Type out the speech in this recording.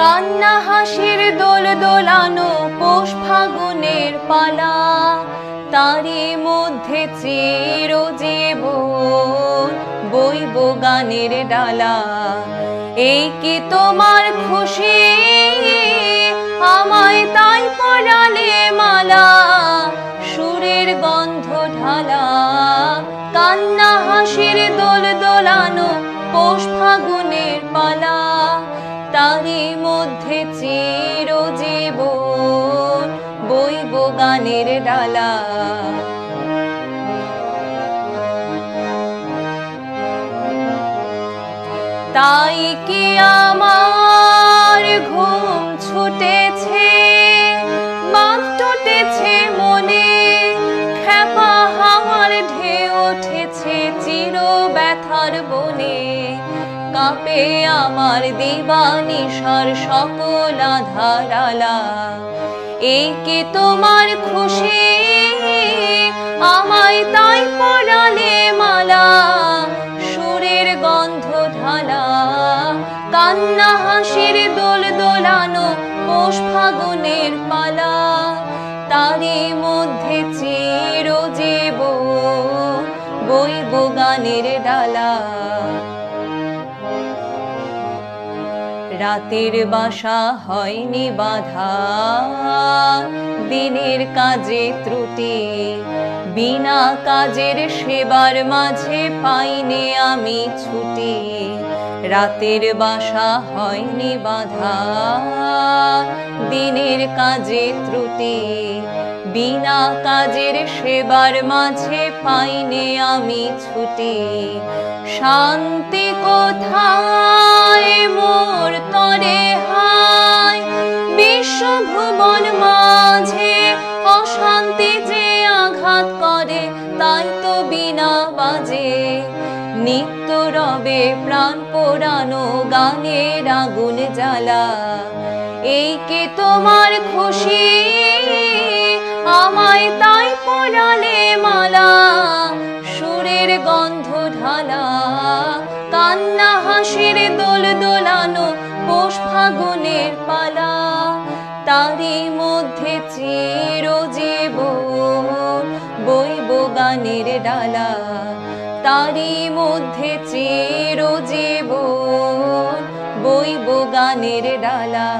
কান্না হাসির দোল দোলানো পৌষ ফাগুনের পালা। তারই মধ্যে চির জীবন বইব গানের ডালা। এই কি তোমার খুশি? আমায় তাই পড়ালে মালা। সুরের গন্ধ ঢালা। কান্না হাসির দোল দোলানো পৌষ ফাগুনের পালা। তারই মধ্যে চির জীবন বইব গানের ডালা। তাই কি আমার ঘুম ছুটেছে, বাঁধ টুটেছে মনে খেপা হাওয়ার ঢেউ উঠেছে চির ব্যথার বনে। কাঁপে আমার দিবানিশার সকল আধারালা। এই তোমার খুশি, আমায় তাই পড়ালে মালা, সুরের গন্ধ ঢালা। কান্না হাসির দোল দোলানো পৌষ ফাগুনের পালা। তারই মধ্যে চির জীবন বইব গানের ডালা। রাতের বাসা হয়নি বাধা। দিনের কাজে ত্রুটি বিনা কাজের সেবার মাঝে পাইনে আমি ছুটি। রাতের বাসা হয়নি বাধা, দিনের কাজে ত্রুটি। বিনা কাজের সেবার মাঝে পাইনে আমি ছুটি। শান্তি কোথায়? মোর তরে হায়। বিশ্বভুবন রবে প্রাণ পোড়ানো গানের আগুন জ্বালা। এই কে তোমার খুশি, আমায় তাই পড়ালে মালা। সুরের গন্ধ ঢালা, কান্না হাসির দোল দোলানো পৌষ ফাগুনের পালা। তারই মধ্যে চির জীবন বইব গানের ডালা। তারই মধ্যে চির জীবন বইব গানের ডালা।